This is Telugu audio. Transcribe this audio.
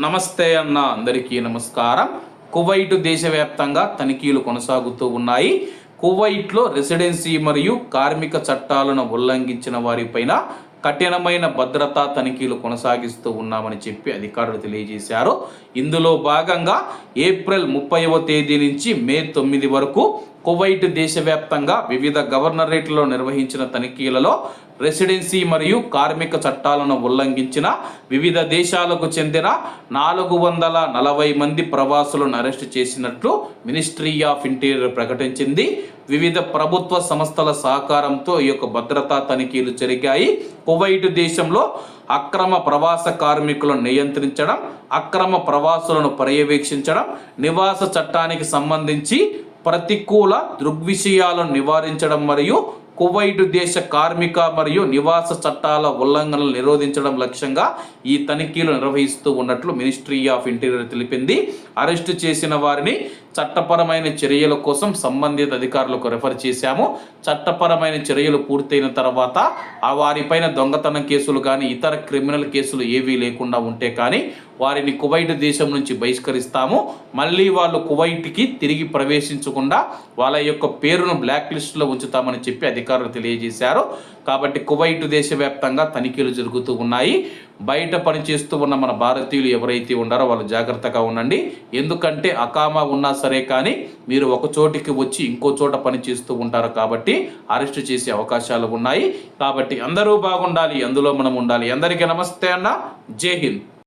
నమస్తే అన్న అందరికీ నమస్కారం. కువైట్ దేశవ్యాప్తంగా తనిఖీలు కొనసాగుతూ ఉన్నాయి. కువైట్లో రెసిడెన్సీ మరియు కార్మిక చట్టాలను ఉల్లంఘించిన వారిపైన కఠినమైన భద్రతా తనిఖీలు కొనసాగిస్తూ ఉన్నామని చెప్పి అధికారులు తెలియజేశారు. ఇందులో భాగంగా ఏప్రిల్ ముప్పైవ తేదీ నుంచి మే తొమ్మిది వరకు కువైట్ దేశవ్యాప్తంగా వివిధ గవర్నరేట్లో నిర్వహించిన తనిఖీలలో రెసిడెన్సీ మరియు కార్మిక చట్టాలను ఉల్లంఘించిన వివిధ దేశాలకు చెందిన నాలుగు వందల నలభై మంది ప్రవాసులను అరెస్టు చేసినట్లు మినిస్ట్రీ ఆఫ్ ఇంటీరియర్ ప్రకటించింది. వివిధ ప్రభుత్వ సంస్థల సహకారంతో ఈ యొక్క భద్రతా తనిఖీలు జరిగాయి. కువైట్ దేశంలో అక్రమ ప్రవాస కార్మికులను నియంత్రించడం అక్రమ ప్రవాసులను పర్యవేక్షించడం నివాస చట్టానికి సంబంధించి ప్రతికూల దృగ్విషయాలను నివారించడం మరియు కువైట్ దేశ కార్మిక మరియు నివాస చట్టాల ఉల్లంఘనలు నిరోధించడం లక్ష్యంగా ఈ తనిఖీలు నిర్వహిస్తూ ఉన్నట్లు మినిస్ట్రీ ఆఫ్ ఇంటీరియర్ తెలిపింది. అరెస్టు చేసిన వారిని చట్టపరమైన చర్యల కోసం సంబంధిత అధికారులకు రెఫర్ చేశాము. చట్టపరమైన చర్యలు పూర్తయిన తర్వాత ఆ వారిపైన దొంగతనం కేసులు కానీ ఇతర క్రిమినల్ కేసులు ఏవీ లేకుండా ఉంటే కానీ వారిని కువైట్ దేశం నుంచి బహిష్కరిస్తాము. మళ్ళీ వాళ్ళు కువైట్కి తిరిగి ప్రవేశించకుండా వాళ్ళ యొక్క పేరును బ్లాక్ లిస్ట్లో ఉంచుతామని చెప్పి అధికారులు అధికారులు తెలియజేశారు. కాబట్టి కువైట్ దేశవ్యాప్తంగా తనిఖీలు జరుగుతూ ఉన్నాయి. బయట పనిచేస్తూ ఉన్న మన భారతీయులు ఎవరైతే ఉన్నారో వాళ్ళు జాగ్రత్తగా ఉండండి. ఎందుకంటే అకామా ఉన్నా సరే కానీ మీరు ఒక చోటికి వచ్చి ఇంకో చోట పని చేస్తూ ఉంటారు కాబట్టి అరెస్ట్ చేసే అవకాశాలు ఉన్నాయి. కాబట్టి అందరూ బాగుండాలి అందులో మనం ఉండాలి. అందరికీ నమస్తే అన్న. జై హింద్.